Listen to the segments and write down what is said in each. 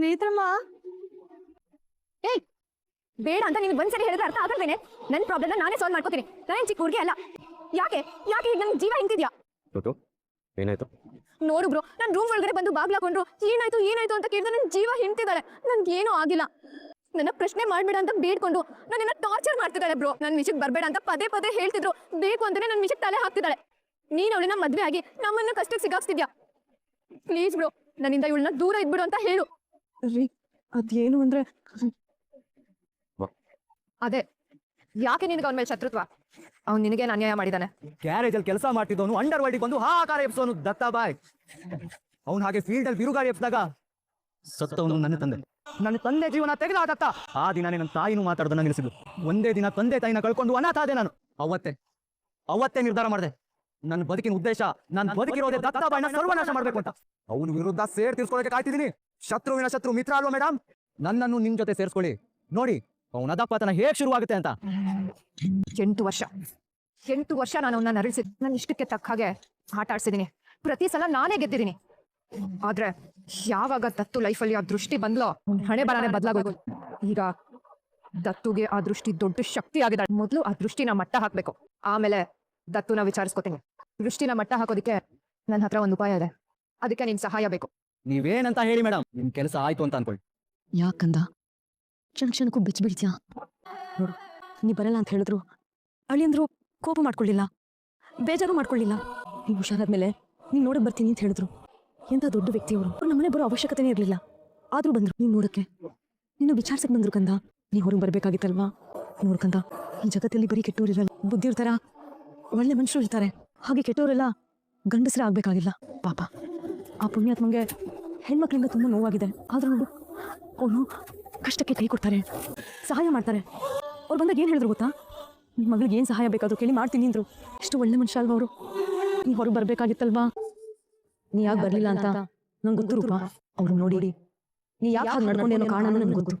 ನೇತ್ರಮ್ಮ ಏಯ್! ಬೇಡ ಅಂತ ನೀನು ಒಂದ್ಸರಿ ಹೇಳಿದ್ರೆ ಅರ್ಥ ಆಗಲ್ವೇನೆ ನನ್ನ ಪ್ರಾಬ್ಲಮ್ ನಾನೇ ಸಾಲ್ವ್ ಮಾಡ್ಕೋತೀನಿ. ನಾನೇ ಚಿಕ್ಕ ಹುಡುಗಿ ಅಲ್ಲ. ಯಾಕೆ? ಯಾಕೆ ಈಗ ನನ್ ಜೀವ ಹಿಂತಿದ್ಯಾ ಟೋಟು ಏನಾಯ್ತು? ನೋಡು ಬ್ರೋ ನಾನು ರೂಮ್ ಒಳಗಡೆ ಬಂದು ಬಾಗ್ಲಾಕೊಂಡ್ರು ಏನಾಯ್ತು ಏನಾಯ್ತು ಅಂತ ಕೇಳಿದ್ರೆ ನನ್ ಜೀವ ಹಿಂತಿದ್ದಾಳೆ ನನ್ಗೆ ಏನೂ ಆಗಿಲ್ಲ. ನನ್ನ ಪ್ರಶ್ನೆ ಮಾಡ್ಬೇಡ ಅಂತ ಬೇಡ್ಕೊಂಡು ನನ್ನ ಟಾರ್ಚರ್ ಮಾಡ್ತಿದ್ದಾಳೆ ಬ್ರೋ. ನನ್ ವಿಷಯಕ್ಕೆ ಬರಬೇಡ ಅಂತ ಪದೇ ಪದೇ ಹೇಳ್ತಿದ್ರು. ಬೇಕು ಅಂತಾನೆ ನನ್ನ ವಿಷಯಕ್ಕೆ ತಲೆ ಹಾಕ್ತಿದ್ದಾಳೆ ನೀನು ಅವಳನ್ನ ಮದ್ವೆ ಆಗಿ ನಮ್ಮನ್ನ ಕಷ್ಟಕ್ಕೆ ಸಿಗಾಕ್ಸ್ತಿದ್ಯಾ? ಪ್ಲೀಸ್ ಬ್ರೋ ನನ್ನಿಂದ ಇವಳನ್ನ ದೂರ ಇದ್ಬಿಡು ಅಂತ ಹೇಳು. ರೀ ಅದೇನು ಅಂದ್ರೆ ಅದೇ ಯಾಕೆ ನಿನಗೆ ಅವನ ಮೇಲೆ ಶತ್ರುತ್ವ? ಅವ್ನು ನಿನಗೆ ಅನ್ಯಾಯ ಮಾಡಿದಾನೆ? ಗ್ಯಾರೇಜ್ ಅಲ್ಲಿ ಕೆಲಸ ಮಾಡ್ತಿದ್ದವನು ಅಂಡರ್ ವರ್ಲ್ಡ್ ಬಂದು ಹಾಕಾರ ಎಪ್ಸೋನು ದತ್ತಾಬಾಯ್ ಅವ್ನು ಹಾಗೆ ಫೀಲ್ಡ್ ಅಲ್ಲಿ ಬಿರುಗಾರಿ ಎಪ್ಸಿದಾಗ ಸತ್ತವನು ನನ್ನ ತಂದೆ. ನನ್ನ ತಂದೆ ಜೀವನ ತೆಗೆದ ದತ್ತ. ಆ ದಿನ ನನ್ನ ತಾಯಿನೂ ಮಾತಾಡೋದನ್ನ ನಿಲ್ಲಿಸಿದ್ರು ಒಂದೇ ದಿನ ತಂದೆ ತಾಯಿನ ಕಳ್ಕೊಂಡು ಅನಾಥ ಆದೆ ನಾನು. ಅವತ್ತೆ ಅವತ್ತೇ ನಿರ್ಧಾರ ಮಾಡಿದೆ. ನನ್ನ ಬದುಕಿನ ಉದ್ದೇಶ ನಾನು ಬದುಕಿರೋದೇ ದತ್ತಾಬಾಯ್ನ ಸರ್ವನಾಶ ಮಾಡ್ಬೇಕು ಅಂತ. ಅವನ ವಿರುದ್ಧ ಸೇರ್ ತೀರ್ಸ್ಕೊಳ್ಳೋಕೆ ಕಾಯ್ತಿದ್ದೀನಿ. ಶತ್ರುವಿನ ಶತ್ರು ಮಿತ್ರ ಅಲ್ವಾ ಮೇಡಮ್ ನನ್ನನ್ನು ನಿಮ್ ಜೊತೆ ಸೇರಿಸ್ಕೊಳ್ಳಿ. ನೋಡಿ, ಅವನ ಅದಪ್ಪತನ ಹೇಗ್ ಶುರುವಾಗುತ್ತೆ ಅಂತ. ಎಂಟು ವರ್ಷ. ಎಂಟು ವರ್ಷ ನಾನು ಅವನ್ನ ನರಳಿಸಿ ನನ್ನ ಇಷ್ಟಕ್ಕೆ ತಕ್ಕ ಹಾಗೆ ಆಟ ಆಡ್ಸಿದೀನಿ. ಪ್ರತಿ ಸಲ ನಾನೇ ಗೆದ್ದಿದ್ದೀನಿ ಆದ್ರೆ ಯಾವಾಗ ದತ್ತು ಲೈಫಲ್ಲಿ ಆ ದೃಷ್ಟಿ ಬಂದ್ಲೋ ಹಣೆ ಬರಾನೆ ಬದಲಾಗೋದು ಈಗ ದತ್ತುಗೆ ಆ ದೃಷ್ಟಿ ದೊಡ್ಡ ಶಕ್ತಿ ಆಗಿದೆ. ಮೊದಲು ಆ ದೃಷ್ಟಿನ ಮಟ್ಟ ಹಾಕ್ಬೇಕು. ಆಮೇಲೆ ದತ್ತುನ ವಿಚಾರಿಸ್ಕೋತೀನಿ. ದೃಷ್ಟಿನ ಮಟ್ಟ ಹಾಕೋದಿಕ್ಕೆ ನನ್ನ ಹತ್ರ ಒಂದು ಉಪಾಯ ಇದೆ. ಅದಕ್ಕೆ ನಿನ್ ಸಹಾಯ ಬೇಕು. ನೀವೇನಂತ ಹೇಳಿ ಮೇಡಮ್ ನಿಮ್ ಕೆಲಸ ಆಯ್ತು ಅಂತ ಅನ್ಕೊಳ್ಳಿ. ಯಾಕಂದ? ಕ್ಷಣ ಕ್ಷಣಕ್ಕೂ ಬಿಚ್ಚ ನೋಡು, ನೀ ಬರಲ್ಲ ಅಂತ ಹೇಳಿದ್ರು. ಅಳಿಯಂದ್ರು ಕೋಪ ಮಾಡ್ಕೊಳ್ಳಿಲ್ಲ. ಬೇಜಾರು ಮಾಡ್ಕೊಳ್ಳಿಲ್ಲ. ನೀವು ಹುಷಾರಾದ್ಮೇಲೆ ನೀನ್ ನೋಡಕ್ ಬರ್ತೀನಿ ಅಂತ ಹೇಳಿದ್ರು. ಎಂತ ದೊಡ್ಡ ವ್ಯಕ್ತಿ ಅವರು? ಅವ್ರು ನಮ್ಮನೆ ಬರೋ ಅವಶ್ಯಕತೆನೇ ಇರಲಿಲ್ಲ. ಆದ್ರೂ ಬಂದ್ರು ನೀನ್ ನೋಡಕ್ಕೆ. ನೀನು ವಿಚಾರ್ಸಕ್ಕೆ ಬಂದ್ರು ಕಂದ? ನೀ ಹೊರಗೆ ಬರ್ಬೇಕಾಗಿತ್ತಲ್ವಾ? ನೋಡ್ಕಂದ ಈ ಜಗತ್ತಲ್ಲಿ ಬರೀ ಕೆಟ್ಟವ್ರು ಇರಲ್ಲ ಬುದ್ಧಿ ಇರ್ತಾರ ಒಳ್ಳೆ ಮನುಷ್ಯರು ಇರ್ತಾರೆ. ಹಾಗೆ ಕೆಟ್ಟವರೆಲ್ಲ ಗಂಡಸರೇ ಆಗ್ಬೇಕಾಗಿಲ್ಲ. ಪಾಪ. ಆ ಪುಣ್ಯಾತ್ಮಂಗೆ ಹೆಣ್ಮಕ್ಳಿಂದ ತುಂಬಾ ನೋವಾಗಿದೆ. ಆದ್ರೂ ನೋಡು ಅವನು ಕಷ್ಟಕ್ಕೆ ಕೈ ಕೊಡ್ತಾರೆ ಸಹಾಯ ಮಾಡ್ತಾರೆ. ಅವ್ರು ಬಂದಾಗ ಏನು ಹೇಳಿದ್ರು ಗೊತ್ತಾ? ನಿಮ್ಮ ಮಗಳಿಗೆ ಏನು ಸಹಾಯ ಬೇಕಾದ್ರು ಕೇಳಿ ಮಾಡ್ತೀನಿ ಅಂದ್ರು. ಎಷ್ಟು ಒಳ್ಳೆ ಮನುಷ್ಯ ಅಲ್ವಾ ಅವರು. ನೀವು ಹೊರಗೆ ಬರ್ಬೇಕಾಗಿತ್ತಲ್ವಾ? ನೀ ಯಾಕೆ ಬರಲಿಲ್ಲ ಅಂತ? ನಂಗೆ ಗೊತ್ತು ರೂಪ. ಅವ್ರು ನೋಡಿ ನೀ ಯಾಕೆ ಹಾಗೆ ನಡ್ಕೊಂಡೇನೋ ಕಾರಣ ನನಗೆ ಗೊತ್ತು.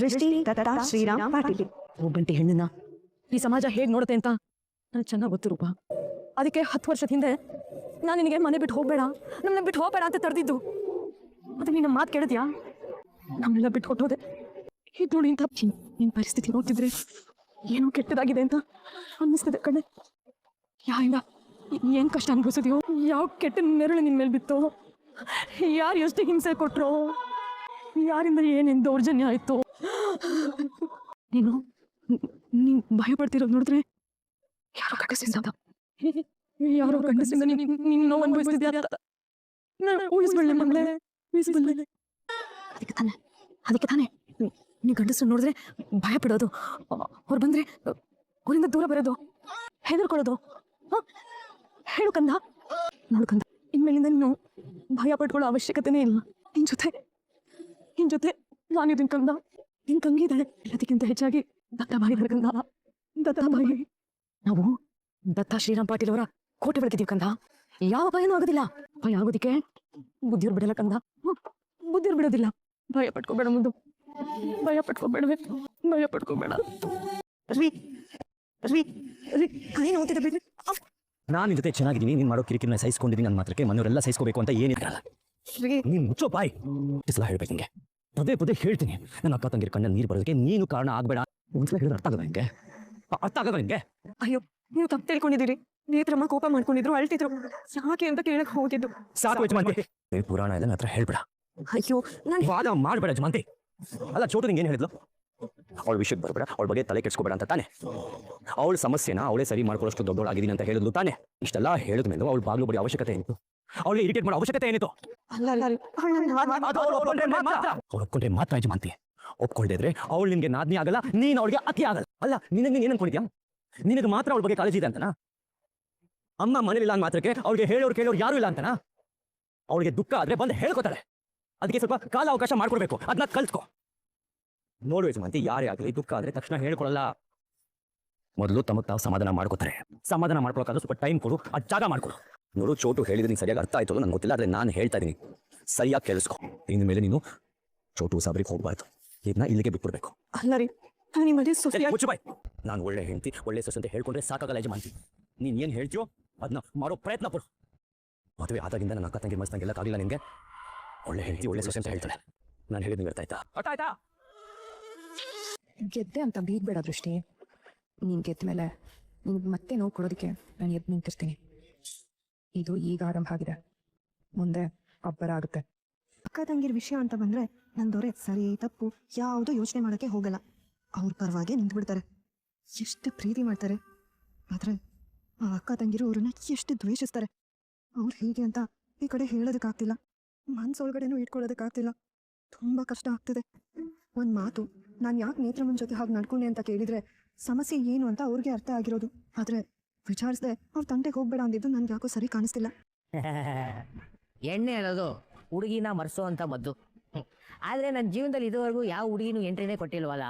ದೃಷ್ಟಿ ದತ್ತ ಶ್ರೀರಾಮ್ ಪಾಟೀಲ್ ಒಬ್ಬಂಟಿ ಹೆಣ್ಣನ್ನ ಈ ಸಮಾಜ ಹೇಗೆ ನೋಡುತ್ತೆ ಅಂತ ನನಗೆ ಚೆನ್ನಾಗಿ ಗೊತ್ತು ರೂಪ. ಅದಕ್ಕೆ ಹತ್ತು ವರ್ಷದ ಹಿಂದೆ ನಾನು ನಿನಗೆ ಮನೆ ಬಿಟ್ಟು ಹೋಗಬೇಡ. ನಮ್ಮನ್ನ ಬಿಟ್ಟು ಹೋಗ್ಬೇಡ ಅಂತ ತಡೆದಿದ್ದು ಮತ್ತೆ ನೀನು ಮಾತು ಕೇಳಿದ್ಯಾ? ನಮ್ಮೆಲ್ಲ ಬಿಟ್ಟು ಹೊಟ್ಟೋದೆ ಹೀಗೆ ನೋಡಿ ಇಂಥ ನಿನ್ನ ಪರಿಸ್ಥಿತಿ ನೋಡ್ತಿದ್ರೆ ಏನೋ ಕೆಟ್ಟದಾಗಿದೆ ಅಂತ ಅನ್ನಿಸ್ತದೆ ಕಣೆ. ಯಾರಿಂದ ಏನು ಕಷ್ಟ ಅನ್ಭವಿಸಿದ್ಯೋ, ಯಾವ ಕೆಟ್ಟ ನೆರಳು ನಿನ್ನ ಮೇಲೆ ಬಿತ್ತೋ, ಯಾರು ಎಷ್ಟು ಹಿಂಸೆ ಕೊಟ್ರೋ, ಯಾರಿಂದ ಏನೇನು ದೌರ್ಜನ್ಯ ಆಯಿತು. ನೀನು ನೀನು ಭಯಪಡ್ತಿರೋದು ನೋಡಿದ್ರೆ ಯಾರೋ ಕಟ್ಟಿಸಿದ ಯಾರೋ ಗಂಡಸಿಂದ ನೀನು ನೋವು ಅನುಭವಿಸ್ತಿದ್ಯಾ ಅಂತ. ನಾನು ಊಹಿಸ್ಬಲ್ಲೆ ಮಗಳೇ ಊಹಿಸ್ಬಲ್ಲೆ ಅದಕ್ಕೆ ತಾನೆ ಅದಕ್ಕೆ ತಾನೆ. ನೀ ಗಂಡಸರು ನೋಡಿದ್ರೆ ಭಯ ಪಡೋದು ಅವ್ರು ಬಂದ್ರೆ ಊರಿಂದ ದೂರ ಬರೋದು. ಹೆದರ್ಕೊಳ್ಳೋದು? ಹೇಳು ಕಂದ. ನೋಡು ಕಂದ ಇನ್ಮೇಲಿಂದ ನೀನು ಭಯ ಪಡ್ಕೊಳ್ಳೋ ಅವಶ್ಯಕತೆನೇ ಇಲ್ಲ. ನಿನ್ ಜೊತೆ ನಿನ್ ಜೊತೆ ನಾನಿದ್ದೀನಿ ಕಂದ. ನಿನ್ ಕಂಗಿದ್ದಾಳೆ ಎಲ್ಲದಕ್ಕಿಂತ ಹೆಚ್ಚಾಗಿ ದತ್ತ ಬಾಯಿ ಕಂದ. ದತ್ತ ಬಾಯಿ ನಾವು ದತ್ತ ಶ್ರೀರಾಮ್ ಪಾಟೀಲ್ ಅವರ ಕೋಟೆ ಬೆಳಕಿದೀವಿ ಕಂದ. ಯಾವ ಭಯನೂ ಆಗೋದಿಲ್ಲ. ಭಯ ಆಗೋದಿಕ್ಕೆ ಬುದ್ಧಿಯವ್ರು ಬಿಡಲ್ಲ ಕಂದ. ಬುದ್ಧಿಯವ್ರು ಬಿಡೋದಿಲ್ಲ ಭಯ ಪಟ್ಕೋಬೇಡ ಮುಂದು ಭಯ ಪಟ್ಕೋಬೇಡವೆ. ಭಯ ಪಟ್ಕೋಬೇಡ. ರೀ ರೀ ರೀ ಕೈ ಬಿಡ್ರಿ. ನಾನು ನಿನ್ ಜೊತೆ ಚೆನ್ನಾಗಿದ್ದೀನಿ. ನೀನ್ ಮಾಡೋ ಕಿರಿಕಿರಿನ ಸಹಿಸ್ಕೊಂಡಿದ್ದೀನಿ. ನನ್ನ ಮಾತ್ರಕ್ಕೆ ಮನೆಯವರೆಲ್ಲ ಸಹಿಸ್ಕೋಬೇಕು ಅಂತ ಏನಿರಲ್ಲ ರೀ ನೀನ್ ಮುಚ್ಚೋ ಬಾಯ್. ಸಲ ಹೇಳ್ಬೇಕು ನಿಂಗೆ. ಪದೇ ಪದೇ ಹೇಳ್ತೀನಿ. ನನ್ನ ಅಕ್ಕ ತಂಗಿರ ಕಣ್ಣ ನೀರು ಬರೋದಕ್ಕೆ ನೀನು ಕಾರಣ ಆಗ್ಬೇಡ. ಒಂದ್ಸಲ ಹೇಳಿದ್ರೆ ಅರ್ಥ ಆಗಲ್ಲ ನಿಂಗೆ? ಅರ್ಥ ಆಗಲ್ಲ ನಿಂಗೆ? ಅಯ್ಯೋ ನೀವು ತಪ್ಪು ತಿಳ್ಕೊಂಡಿದ್ದೀರಿ ನೇತ್ರಮ್ಮ ಕೋಪ ಮಾಡ್ಕೊಂಡಿದ್ರು ಅಳ್ತಿದ್ರು. ಯಾಕೆ ಅಂತ ಕೇಳಕ್ ಹೋಗಿದ್ದು. ಸಾಕು ಯಜಮಾನ್ತಿ ಪುರಾಣ ಎಲ್ಲ ಹತ್ರ ಹೇಳ್ಬೇಡ. ಅಯ್ಯೋ ನಾನು ವಾದ ಮಾಡ್ಬೇಡ ಯಜಮಾನ್ತಿ ಅಲ್ಲ ಚೋಟು ನಿಂಗೆ ಏನ್ ಹೇಳಿದ್ಲು? ಅವಳ ವಿಷಯಕ್ಕೆ ಬರಬೇಡ ಅವಳ ಬಗ್ಗೆ ತಲೆ ಕೆಡ್ಸ್ಕೋಬೇಡ ಅಂತ ತಾನೆ. ಅವಳ ಸಮಸ್ಯೆನ ಅವಳೇ ಸರಿ ಮಾಡ್ಕೊಳ್ಳೋಷ್ಟು ದೊಡ್ಡವಳಾಗಿದ್ದೀನಿ ಅಂತ ಹೇಳಿದ್ಲು ತಾನೆ. ಇಷ್ಟೆಲ್ಲ ಹೇಳಿದ ಮೇಲೆ ಅವಳು ಬಾಗ್ಲು ಬಡಿ ಅವಶ್ಯಕತೆ ಏನಿತ್ತು? ಅವಳಿಗೆ ಇರಿಟೇಟ್ ಮಾಡೋ ಅವಶ್ಯಕತೆ ಏನಿತ್ತು? ಅವ್ಳು ಒಪ್ಕೊಂಡ್ರೆ ಮಾತ್ರ. ಯಜಮಾನ್ತಿ ಒಪ್ಕೊಂಡಿದ್ರೆ ಅವಳು ನಿನ್ಗೆ ನಾದ್ನಿ ಆಗಲ್ಲ ನೀನು ಅವಳಿಗೆ ಅತಿ ಆಗಲ್ಲ. ಅಲ್ಲ ನಿನಗೆ ನೀನ್ ಏನ್ ಅನ್ಕೊಂಡಿದ್ಯಾ? ನಿನಗೆ ಮಾತ್ರ ಅವಳ ಬಗ್ಗೆ ಕಾಳಜಿ ಇದೆ ಅಂತನಾ? ಅಮ್ಮ ಮನೇಲಿಲ್ಲ ಅಂದ ಮಾತ್ರಕ್ಕೆ ಅವಳಿಗೆ ಹೇಳೋರು ಕೇಳೋರು ಯಾರು ಇಲ್ಲ ಅಂತನಾ? ಅವಳಿಗೆ ದುಃಖ ಆದ್ರೆ ಬಂದು ಹೇಳ್ಕೊತಾಳೆ. ಅದಕ್ಕೆ ಸ್ವಲ್ಪ ಕಾಲ ಅವಕಾಶ ಮಾಡ್ಕೊಡ್ಬೇಕು. ಅದನ್ನ ಕಲ್ತ್ಕೊ. ನೋಡು ಯಜಮಾಂತಿ ಯಾರೇ ಆಗಲಿ ದುಃಖ ಆದ್ರೆ ತಕ್ಷಣ ಹೇಳ್ಕೊಳ್ಳಲ್ಲ ಮೊದಲು ತಮಗೆ ತಾವು ಸಮಾಧಾನ ಮಾಡ್ಕೋತಾರೆ. ಸಮಾಧಾನ ಮಾಡ್ಕೊಳಕ್ಕಾದ್ರೆ ಸ್ವಲ್ಪ ಟೈಮ್ ಕೊಡು ಆ ಜಾಗ ಮಾಡ್ಕೊಡು. ನೋಡು ಚೋಟು ಹೇಳಿದ್ರೆ ನಿಂಗೆ ಸರಿಯಾಗಿ ಅರ್ಥ ಆಯ್ತು ನಂಗೆ ಗೊತ್ತಿಲ್ಲ ಆದ್ರೆ ನಾನು ಹೇಳ್ತಾ ಇದೀನಿ. ಸರಿಯಾಗಿ ಕೇಳಿಸ್ಕೊ. ಇನ್ನು ಮೇಲೆ ನೀನು ಚೋಟು ಸಾಬ್ರಿಗೆ ಹೋಗ್ಬಾರ್ದು. ಇದನ್ನ ಇಲ್ಲಿಗೆ ಬಿಟ್ಬಿಡ್ಬೇಕು. ಅಲ್ಲ ರೀ ನಾನು ಒಳ್ಳೆ ಹೆಂಡತಿ ಒಳ್ಳೆ ಸೊಸೆ ಅಂತ ಹೇಳ್ಕೊಂಡ್ರೆ ಸಾಕಾಗಲ್ಲ ಯಜಮಾನ್ತಿ ನೀನು ಏನು ಹೇಳ್ತೀಯೋ ಅದನ್ನ ಮಾಡೋ ಪ್ರಯತ್ನ ಪಡು. ಮದುವೆ ಆದಾಗಿಂದ ನನ್ನ ಅಕ್ಕ ತಂಗಿ ಮನಸ್ಸಂಗೆಲ್ಲ ಆಗಿಲ್ಲ ನಿನಗೆ ಒಳ್ಳೆ ಹೆಂಡತಿ ಒಳ್ಳೆ ಸೊಸೆ ಅಂತ ಹೇಳ್ತಾಳೆ. ನಾನು ಹೇಳಿದ್ ನಿಂಗೆ ಅರ್ಥ ಆಯ್ತಾ? ಗೆದ್ದೆ ಅಂತ ಬೀಗ್ಬೇಡ ದೃಷ್ಟಿ. ನೀನು ಗೆದ್ದ ಮೇಲೆ ನಿನ್ಗೆ ಮತ್ತೆ ನೋವು ಕೊಡೋದಕ್ಕೆ ನಾನು ಎದ್ದು ನಿಂತಿರ್ತೀನಿ. ಇದು ಈಗ ಆರಂಭ ಆಗಿದೆ. ಮುಂದೆ ಅಬ್ಬರ ಆಗುತ್ತೆ. ಅಕ್ಕ ತಂಗಿರ ವಿಷಯ ಅಂತ ಬಂದ್ರೆ ದೊರೆ ಸರಿ ತಪ್ಪು ಯಾವುದೂ ಯೋಚನೆ ಮಾಡೋಕ್ಕೆ ಹೋಗಲ್ಲ. ಅವ್ರ ಪರವಾಗಿ ನಿಂತ್ಬಿಡ್ತಾರೆ. ಎಷ್ಟು ಪ್ರೀತಿ ಮಾಡ್ತಾರೆ. ಆದರೆ ಆ ಅಕ್ಕ ತಂಗಿರು ಅವ್ರನ್ನ ಎಷ್ಟು ದ್ವೇಷಿಸ್ತಾರೆ. ಅವ್ರು ಹೇಗೆ ಅಂತ ಈ ಕಡೆ ಹೇಳೋದಕ್ಕಾಗ್ತಿಲ್ಲ. ಮನ್ಸೊಳಗಡೆನೂ ಇಟ್ಕೊಳ್ಳೋದಕ್ಕಾಗ್ತಿಲ್ಲ. ತುಂಬ ಕಷ್ಟ ಆಗ್ತಿದೆ. ಒಂದು ಮಾತು, ನಾನು ಯಾಕೆ ನೇತ್ರಮ್ಮನ ಜೊತೆ ಹಾಗೆ ನಡ್ಕೊಂಡೆ ಅಂತ ಕೇಳಿದ್ರೆ ಸಮಸ್ಯೆ ಏನು ಅಂತ ಅವ್ರಿಗೆ ಅರ್ಥ ಆಗಿರೋದು. ಆದರೆ ವಿಚಾರಿಸ್ದೆ ಅವ್ರ ತಂಟೆಗೆ ಹೋಗ್ಬೇಡ ಅಂದಿದ್ದು ನನ್ಗೆ ಯಾಕೋ ಸರಿ ಕಾಣಿಸ್ತಿಲ್ಲ. ಎಣ್ಣೆ ಅನ್ನೋದು ಹುಡುಗಿನ ಮರೆಸೋ ಅಂತ ಮದ್ದು ಆದರೆ ನನ್ನ ಜೀವನದಲ್ಲಿ ಇದುವರೆಗೂ ಯಾವ ಹುಡುಗಿನೂ ಎಂಟ್ರಿನೇ ಕೊಟ್ಟಿಲ್ವಲ್ಲ?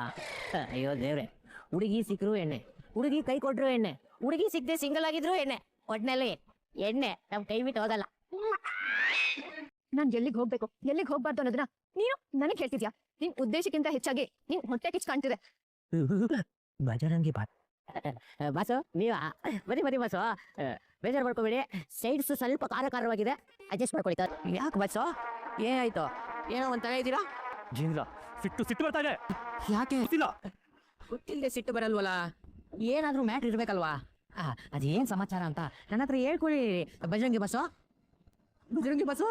ಅಯ್ಯೋ ದೇವ್ರೆ. ಹುಡುಗಿ ಸಿಕ್ಕರು ಎಣ್ಣೆ. ಹುಡುಗಿ ಕೈ ಕೊಟ್ರು ಎಣ್ಣೆ. ಹುಡುಗಿ ಸಿಕ್ಕದೆ ಸಿಂಗಲ್ ಆಗಿದ್ರು ಎಣ್ಣೆ. ಒಟ್ನಲ್ಲಿ ಎಣ್ಣೆ ನಮ್ ಕೈ ಬಿಟ್ಟು ಹೋಗಲ್ಲ. ನಾನು ಎಲ್ಲಿಗೆ ಹೋಗ್ಬೇಕು? ಎಲ್ಲಿಗೆ ಹೋಗ್ಬಾರ್ದು ಅನ್ನೋದನ್ನ ನೀನು ನನಗೆ ಹೇಳ್ತಿದ್ಯಾ? ನಿನ್ ಉದ್ದೇಶಕ್ಕಿಂತ ಹೆಚ್ಚಾಗಿ ನಿನ್ ಹೊಟ್ಟೆ ಕಿಚ್ ಕಾಣ್ತಿದೆ. ಬಜರಂಗಿ ಬಾತ್ ಬಾಸು ನೀವ ಬರೀ ಬರೀ ಬಾಸು. ಬೇಜಾರು ಮಾಡ್ಕೋಬೇಡಿ ಸೈಡ್ಸ್ ಸ್ವಲ್ಪ ಕಾರಕಾರವಾಗಿದೆ ಅಡ್ಜಸ್ಟ್ ಅಡ್ಜಸ್ಟ್ ಮಾಡ್ಕೊಳಿತ ಯಾಕೆ ಬಾಸು? ಏನಾಯ್ತು ಏನೋ ಒಂಥರ ಇದ್ದೀರಾ ಜೀನಿಲ್ಲ ಸಿಟ್ಟು ಸಿಟ್ಟು ಬರ್ತಾ ಇದೆ. ಯಾಕೆ? ಗೊತ್ತಿಲ್ಲ. ಗೊತ್ತಿಲ್ಲದೆ ಸಿಟ್ಟು ಬರಲ್ವಲ್ಲ? ಏನಾದ್ರೂ ಮ್ಯಾಟ್ರ್ ಇರ್ಬೇಕಲ್ವಾ? ಅದೇನ್ ಸಮಾಚಾರ ಅಂತ? ನನ್ನ ಹತ್ರ ಹೇಳ್ಕೊಳ್ಳಿ ಬಜರಂಗಿ ಬಸ್ಸು ಬಜರಂಗಿ ಬಸ್ಸು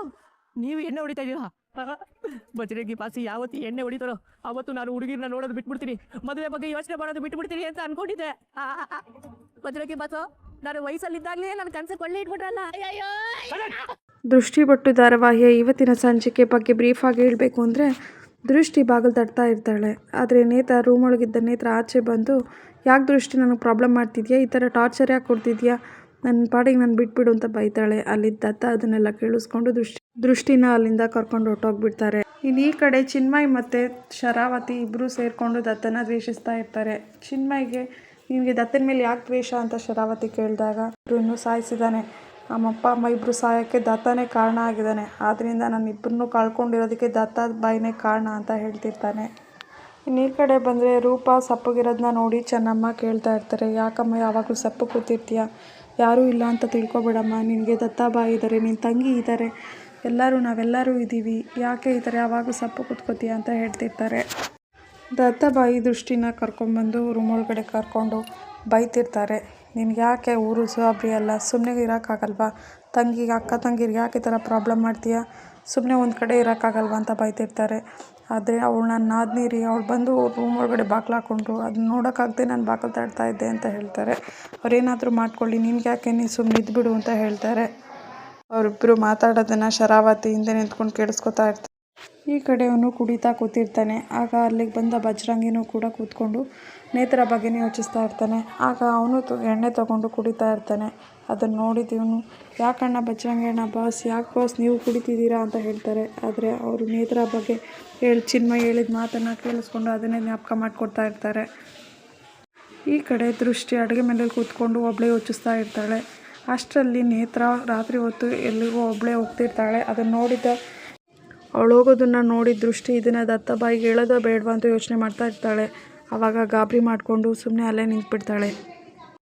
ನೀವು ಎಣ್ಣೆ ಹೊಡಿತಾ ಇದ್ದೀರಾ ಬಜರಂಗಿ ಬಾಸಿ ಯಾವತ್ತು ಎಣ್ಣೆ ಹೊಡಿತಾರೋ ಅವತ್ತು ನಾನು ಹುಡುಗಿರ್ನ ನೋಡೋದು ಬಿಟ್ಬಿಡ್ತೀನಿ. ಮದುವೆ ಬಗ್ಗೆ ಯೋಚನೆ ಮಾಡೋದು ಬಿಟ್ಬಿಡ್ತೀನಿ ಅಂತ ಅನ್ಕೊಂಡಿದ್ದೆ. ಬಜರಂಗಿ ಬಸ್ಸು ನಾನು ವಯಸ್ಸಲ್ಲಿದ್ದಾಗಲೇ ನನ್ನ ಕನಸು ಒಳ್ಳೆ ಇಟ್ಬಿಟ್ರಲ್ಲ? ದೃಷ್ಟಿಪಟ್ಟು ದೃಷ್ಟಿ ಬೊಟ್ಟು ಧಾರಾವಾಹಿಯ ಇವತ್ತಿನ ಸಂಚಿಕೆ ಬಗ್ಗೆ ಬ್ರೀಫ್ ಆಗಿ ಹೇಳಬೇಕು ಅಂದರೆ ದೃಷ್ಟಿ ಬಾಗಿಲು ತಟ್ತಾ ಇರ್ತಾಳೆ. ಆದರೆ ನೇತ್ರ ರೂಮ್ ಒಳಗಿದ್ದ ನೇತ್ರ ಆಚೆ ಬಂದು, ಯಾಕೆ ದೃಷ್ಟಿ ನನಗೆ ಪ್ರಾಬ್ಲಮ್ ಮಾಡ್ತಿದ್ಯಾ? ಈ ಥರ ಟಾರ್ಚರ್ ಯಾಕೆ ಕೊಡ್ತಿದ್ಯಾ? ನನ್ನ ಪಾಡಿಗೆ ನಾನು ಬಿಟ್ಬಿಡು ಅಂತ ಬೈತಾಳೆ. ಅಲ್ಲಿದ್ದ ದತ್ತ ಅದನ್ನೆಲ್ಲ ಕೇಳಿಸ್ಕೊಂಡು ದೃಷ್ಟಿ, ದೃಷ್ಟಿನ ಅಲ್ಲಿಂದ ಕರ್ಕೊಂಡು ಹೊಟ್ಟೋಗ್ಬಿಡ್ತಾರೆ ಇನ್ನು ಈ ಕಡೆ ಚಿನ್ಮಯ್ ಮತ್ತು ಶರಾವತಿ ಇಬ್ಬರೂ ಸೇರಿಕೊಂಡು ದತ್ತನ ದ್ವೇಷಿಸ್ತಾ ಇರ್ತಾರೆ. ಚಿನ್ಮಯ್ಗೆ, ನಿನಗೆ ದತ್ತನ ಮೇಲೆ ಯಾಕೆ ದ್ವೇಷ? ಅಂತ ಶರಾವತಿ ಕೇಳಿದಾಗ ಇಬ್ಬರನ್ನು ಸಾಯಿಸಿದ್ದಾನೆ ನಮ್ಮಪ್ಪ, ಅಮ್ಮ ಇಬ್ಬರು ಸಾಯೋಕ್ಕೆ ದತ್ತನೇ ಕಾರಣ ಆಗಿದ್ದಾನೆ. ಆದ್ದರಿಂದ ನಾನು ಇಬ್ಬರನ್ನೂ ಕಳ್ಕೊಂಡಿರೋದಕ್ಕೆ ದತ್ತ ಬಾಯಿನೇ ಕಾರಣ ಅಂತ ಹೇಳ್ತಿರ್ತಾನೆ. ಇನ್ನು ಈ ಕಡೆ ಬಂದರೆ ರೂಪ ಸಪ್ಪಗಿರೋದನ್ನ ನೋಡಿ ಚೆನ್ನಮ್ಮ ಕೇಳ್ತಾ ಇರ್ತಾರೆ, ಯಾಕಮ್ಮ, ಯಾವಾಗಲೂ ಸಪ್ಪು ಕೂತಿರ್ತೀಯ? ಯಾರೂ ಇಲ್ಲ ಅಂತ ತಿಳ್ಕೊಬೇಡಮ್ಮ. ನಿನಗೆ ದತ್ತ ಬಾಯಿ ಇದ್ದಾರೆ ನಿನ್ನ ತಂಗಿ ಇದ್ದಾರೆ ಎಲ್ಲರೂ ನಾವೆಲ್ಲರೂ ಇದ್ದೀವಿ. ಯಾಕೆ ಇದ್ದಾರೆ ಯಾವಾಗಲೂ ಸಪ್ಪು ಕೂತ್ಕೋತೀಯ? ಅಂತ ಹೇಳ್ತಿರ್ತಾರೆ. ದತ್ತಬಾಯಿ ದೃಷ್ಟಿನ ಕರ್ಕೊಂಬಂದು ರೂಮ್ ಒಳಗಡೆ ಕರ್ಕೊಂಡು ಬೈತಿರ್ತಾರೆ. ನಿನ್ಗೆ ಯಾಕೆ ಊರು ಜವಾಬ್ದಾರಿ ಅಲ್ಲ? ಸುಮ್ಮನೆ ಇರೋಕ್ಕಾಗಲ್ವಾ? ತಂಗಿಗೆ ಅಕ್ಕ ತಂಗಿರಿಗೆ ಯಾಕೆ ಈ ಥರ ಪ್ರಾಬ್ಲಮ್ ಮಾಡ್ತೀಯ? ಸುಮ್ಮನೆ ಒಂದು ಕಡೆ ಇರೋಕ್ಕಾಗಲ್ವಾ ಅಂತ ಬೈತಿರ್ತಾರೆ. ಆದರೆ ಅವಳು ನನ್ನ ನಾದ್ನೀರಿ, ಅವ್ಳು ಬಂದು ರೂಮ್ ಒಳಗಡೆ ಬಾಗ್ಲು ಹಾಕ್ಕೊಂಡ್ರು ಅದನ್ನ ನೋಡೋಕ್ಕಾಗದೆ ನಾನು ಬಾಗಿಲು ಇದ್ದೆ ಅಂತ ಹೇಳ್ತಾರೆ. ಅವ್ರೇನಾದರೂ ಮಾಡ್ಕೊಳ್ಳಿ, ನಿನ್ಗೆ ಯಾಕೆ ನೀನು ಸುಮ್ಮನೆ ಇದ್ಬಿಡು ಅಂತ ಹೇಳ್ತಾರೆ. ಅವರಿಬ್ಬರು ಮಾತಾಡೋದನ್ನು ಶರಾವತಿ ಹಿಂದೆ ನಿಂತ್ಕೊಂಡು ಕೇಳಿಸ್ಕೊತಾ ಇರ್ತಾರೆ. ಈ ಕಡೆ ಅವನು ಕುಡಿತಾ ಕೂತಿರ್ತಾನೆ. ಆಗ ಅಲ್ಲಿಗೆ ಬಂದ ಬಜರಂಗಿನೂ ಕೂಡ ಕೂತ್ಕೊಂಡು ನೇತ್ರ ಬಗ್ಗೆನೇ ಯೋಚಿಸ್ತಾ ಇರ್ತಾನೆ. ಆಗ ಅವನು ಎಣ್ಣೆ ತಗೊಂಡು ಕುಡಿತಾ ಇರ್ತಾನೆ. ಅದನ್ನು ನೋಡಿದ ಇವನು ಯಾಕಣ್ಣ ಬಚ್ಚಂಗಣ್ಣ ಬಾಸ್ ಯಾಕೆ ಬಾಸ್ ನೀವು ಕುಡಿತಿದ್ದೀರಾ ಅಂತ ಹೇಳ್ತಾರೆ. ಆದರೆ ಅವರು ನೇತ್ರ ಬಗ್ಗೆ ಹೇಳಿ ಚಿನ್ಮ ಹೇಳಿದ ಮಾತನ್ನು ಕೇಳಿಸ್ಕೊಂಡು ಅದನ್ನೇ ಜ್ಞಾಪಕ ಮಾಡಿಕೊಡ್ತಾ ಇರ್ತಾರೆ. ಈ ಕಡೆ ದೃಷ್ಟಿ ಅಡುಗೆ ಮನೇಲಿ ಕೂತ್ಕೊಂಡು ಒಬ್ಬಳೇ ಯೋಚಿಸ್ತಾ ಇರ್ತಾಳೆ. ಅಷ್ಟರಲ್ಲಿ ನೇತ್ರ ರಾತ್ರಿ ಹೊತ್ತು ಎಲ್ಲಿಗೂ ಒಬ್ಬಳೇ ಹೋಗ್ತಿರ್ತಾಳೆ. ಅದನ್ನು ನೋಡಿದ ಅವಳು ಹೋಗೋದನ್ನು ನೋಡಿ ದೃಷ್ಟಿ ಇದನ್ನು ದತ್ತ ಬಾಯಿಗೆ ಹೇಳೋದ ಬೇಡವಾ ಅಂತ ಯೋಚನೆ ಮಾಡ್ತಾ ಇರ್ತಾಳೆ. ಆವಾಗ ಗಾಬರಿ ಮಾಡ್ಕೊಂಡು ಸುಮ್ಮನೆ ಅಲ್ಲೇ ನಿಂತ್ಬಿಡ್ತಾಳೆ.